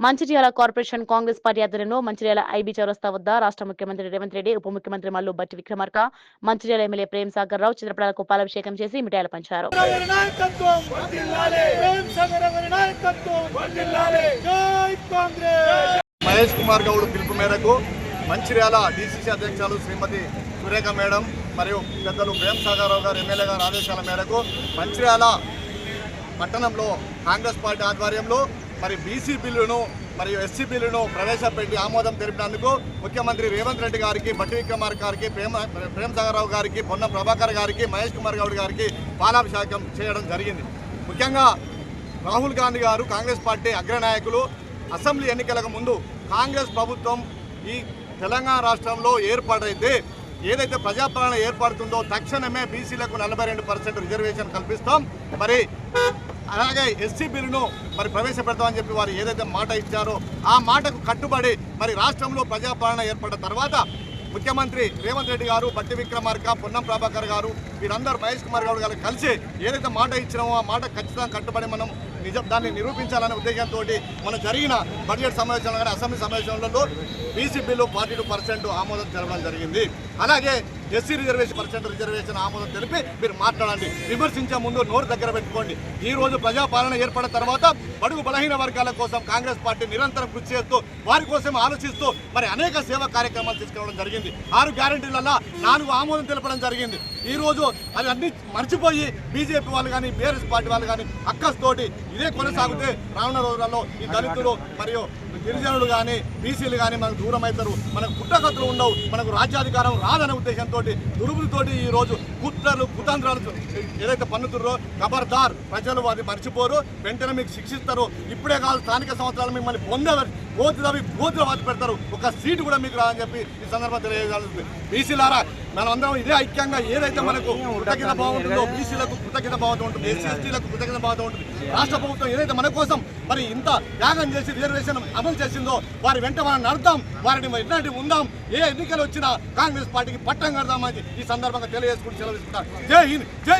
Mancherial corporation Congress party ఆధ్వర్యంలో Mancherial IB చౌరస్తా వద్ద రాష్ట్ర ముఖ్యమంత్రి రేవంత్ రెడ్డి ఉప ముఖ్యమంత్రి మల్లు బట్టి విక్రమార్క మంచిర్యాల ఎమ్మెల్యే ప్రేమ్ సాగర్ రావు చిత్రపటాలకు పాలాభిషేకం చేసి మిఠాయిలు పంచారు. మహేష్ కుమార్ గౌడ్ పిలుపు మేరకు మంచిర్యాల డీసీసీ అధ్యక్షులు శ్రీమతి సురేఖ మేడం మరియు పెద్దలు ప్రేమ్ సాగరరావు గారు ఎమ్మెల్యే గారి ఆదేశాల మేరకు మంచిర్యాల పట్టణంలో కాంగ్రెస్ పార్టీ ఆధ్వర్యంలో మరి బీసీ బిల్లును మరియు ఎస్సీ బిల్లును ప్రవేశపెట్టి ఆమోదం తెలిపినందుకు ముఖ్యమంత్రి రేవంత్ రెడ్డి గారికి బట్టి విక్రమార్ గారికి ప్రేమ ప్రేమ్ సాగరావు గారికి పొన్న ప్రభాకర్ గారికి మహేష్ కుమార్ గౌడ్ గారికి పాలాభిషేకం చేయడం జరిగింది. ముఖ్యంగా రాహుల్ గాంధీ గారు కాంగ్రెస్ పార్టీ అగ్రనాయకులు. అసెంబ్లీ ఎన్నికలకు ముందు కాంగ్రెస్ ప్రభుత్వం ఈ తెలంగాణ రాష్ట్రంలో ఏర్పాటైతే ఏదైతే ప్రజాపాలన ఏర్పడుతుందో తక్షణమే బీసీలకు నలభై రెండు పర్సెంట్ రిజర్వేషన్ కల్పిస్తాం. మరి అలాగే ఎస్సీ బిల్లును మరి ప్రవేశపెడతామని చెప్పి వారు ఏదైతే మాట ఇచ్చారో ఆ మాటకు కట్టుబడి మరి రాష్ట్రంలో ప్రజాపాలన ఏర్పడిన తర్వాత ముఖ్యమంత్రి రేవంత్ రెడ్డి గారు బట్టి విక్రమార్క పొన్నం ప్రభాకర్ గారు వీరందరూ మహేష్ కుమార్ గారు గారు కలిసి ఏదైతే మాట ఇచ్చినామో ఆ మాట ఖచ్చితంగా కట్టుబడి మనం నిజం దాన్ని నిరూపించాలనే ఉద్దేశంతో మన జరిగిన బడ్జెట్ సమావేశంలో కానీ అసెంబ్లీ సమావేశంలో బీసీ బిల్లు ఫార్టీ పర్సెంట్ ఆమోదం జరగడం జరిగింది. అలాగే ఎస్సీ రిజర్వేషన్ పర్సెంట్ రిజర్వేషన్ ఆమోదం తెలిపి మీరు మాట్లాడండి. విమర్శించే ముందు నోరు దగ్గర పెట్టుకోండి. ఈ రోజు ప్రజాపాలన ఏర్పడిన తర్వాత బడుగు బలహీన వర్గాల కోసం కాంగ్రెస్ పార్టీ నిరంతరం కృషి చేస్తూ వారి కోసం ఆలోచిస్తూ మరి అనేక సేవా కార్యక్రమాలు తీసుకురావడం జరిగింది. ఆరు గ్యారంటీలలో నాలుగు ఆమోదం తెలపడం జరిగింది. ఈ రోజు అది అన్ని మర్చిపోయి బీజేపీ వాళ్ళు కానీ బీఆర్ఎస్ పార్టీ వాళ్ళు కానీ అక్కస్తోటి ఇదే కొనసాగితే రానున్న రోజులలో ఈ దళితులు మరియు గిరిజనులు కానీ బీసీలు కానీ మనకు దూరం అవుతారు మనకు పుట్టగతులు ఉండవు. మనకు రాజ్యాధికారం రాదనే ఉద్దేశంతో దురుపులతోటి ఈ రోజు కుట్రలు కుతంత్రాలు ఏదైతే పన్నుతుర్రో ఖబర్దార్ ప్రజలు వారిని మర్చిపోరు. వెంటనే మీకు శిక్షిస్తారు. ఇప్పుడే కాదు స్థానిక సంవత్సరాలు మిమ్మల్ని బోతులవి బూతులు వాత పెడతారు. ఒక సీటు కూడా మీకు రాదని చెప్పి ఈ సందర్భంగా తెలియజేయాలి బీసీలారా మనమందరం ఇదే ఐక్యంగా ఏదైతే మనకు కృతజ్ఞత భావం ఉంటుందో బీసీలకు కృతజ్ఞత భావం ఉంటుంది ఎస్సీ ఎస్టీలకు కృతజ్ఞత భావం ఉంటుంది. రాష్ట్ర ప్రభుత్వం ఏదైతే మన కోసం మరి ఇంత త్యాగం చేసి రిజర్వేషన్ అమలు చేసిందో వారి వెంట మనం నడతాం వారిని ఎట్లాంటి ఉందాం. ఏ ఎన్నికలు వచ్చినా కాంగ్రెస్ పార్టీకి పట్టం కడదామని ఈ సందర్భంగా తెలియజేసుకుంటూ సెలవు తీసుకుంటారు జై హింద్ జై